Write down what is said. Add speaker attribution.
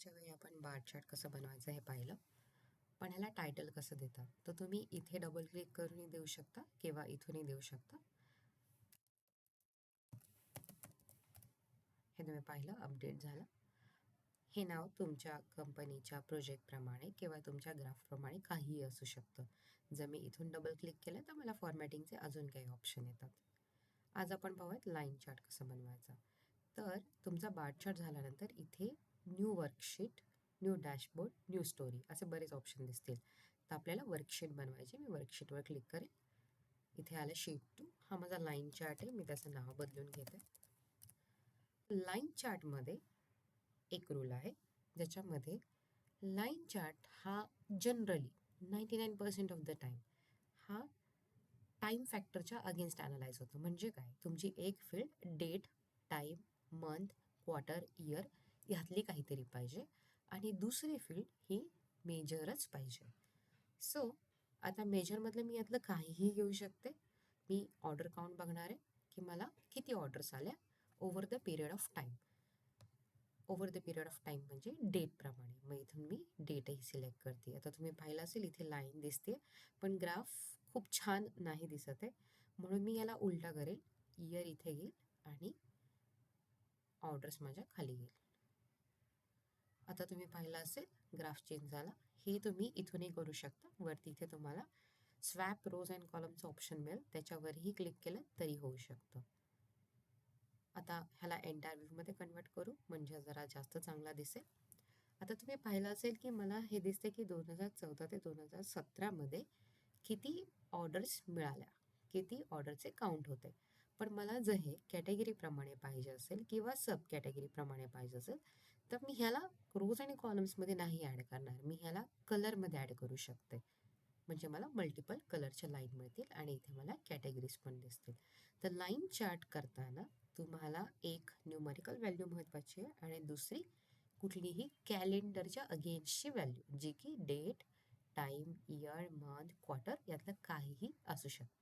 Speaker 1: मागच्या वेळी आपण बार चार्ट कसं बनवायचं हे पाहिलं. पण ह्याला टायटल कसं देतात? तर तुम्ही इथे डबल क्लिक करूनही देऊ शकता किंवा इथूनही देऊ शकता. हे तुम्ही पाहिलं अपडेट झालं. हे नाव तुमच्या कंपनीच्या प्रोजेक्टप्रमाणे किंवा तुमच्या ग्राफप्रमाणे काहीही असू शकतं. जर मी इथून डबल क्लिक केलं तर मला फॉर्मॅटिंगचे अजून काही ऑप्शन येतात. आज आपण पाहूयात लाईन चार्ट कसं बनवायचा. तर तुमचा बार चार्ट झाल्यानंतर इथे new worksheet new dashboard new story असे बरेच ऑप्शन दिसतील. तर आपल्याला वर्कशीट बनवायची मी वर्कशीटवर क्लिक करेन. इथे आलं शीट टू हा माझा लाईन चार्ट आहे. मी त्याचं नाव बदलून घेते. लाईन चार्टमध्ये एक रूल आहे. ज्याच्यामध्ये लाईन चार्ट हा generally ninety nine percent of the time हा टाईम फॅक्टरच्या अगेन्स्ट ॲनालाइज होतो. म्हणजे काय? तुमची एक field date time month quarter year ह्यातली काहीतरी पाहिजे आणि दुसरी फील्ड ही मेजरच पाहिजे. सो आता मेजरमधलं मी यातलं काहीही घेऊ शकते. मी ऑर्डर काउंट बघणार आहे की मला किती ऑर्डर्स आल्या over the period of time over the period of time म्हणजे डेटप्रमाणे मग इथून मी डेटही सिलेक्ट करते. आता तुम्ही पाहिलं असेल इथे लाईन दिसते पण ग्राफ खूप छान नाही दिसत आहे. म्हणून मी याला उलटा करेल इयर इथे घेईल आणि ऑर्डर्स माझ्या खाली येईल. आता तुम्ही पाहिलं असेल ग्राफ चेंज झाला. हे तुम्ही इथूनही करू शकता. वरती इथे तुम्हाला स्वॅप रोज अँड कॉलमचं ऑप्शन मिळेल. त्याच्यावरही क्लिक केलं तरी होऊ शकतं. आता ह्याला एंटायर व्ह्यूमध्ये कन्वर्ट करू. म्हणजे जरा जास्त चांगला दिसेल. आता तुम्ही पाहिलं असेल की मला हे दिसते की दोन हजार चौदा ते दोन हजार सतरामध्ये किती ऑर्डर्स मिळाल्या. किती ऑर्डरचे काउंट होते. पण मला जर हे कॅटेगरीप्रमाणे पाहिजे असेल किंवा सब कॅटेगरीप्रमाणे पाहिजे असेल तर मी ह्याला रोज आणि कॉलम्समध्ये नाही ॲड करणार. मी ह्याला कलरमध्ये ॲड करू शकते. म्हणजे मला मल्टिपल कलरच्या लाईन मिळतील आणि इथे मला कॅटेगरीज पण दिसतील. तर लाईन चार्ट करताना तुम्हाला एक न्यूमरिकल व्हॅल्यू महत्त्वाची आहे आणि दुसरी कुठलीही कॅलेंडरच्या अगेन्स्टची व्हॅल्यू जी की date time year month quarter यातलं काहीही असू शकतं.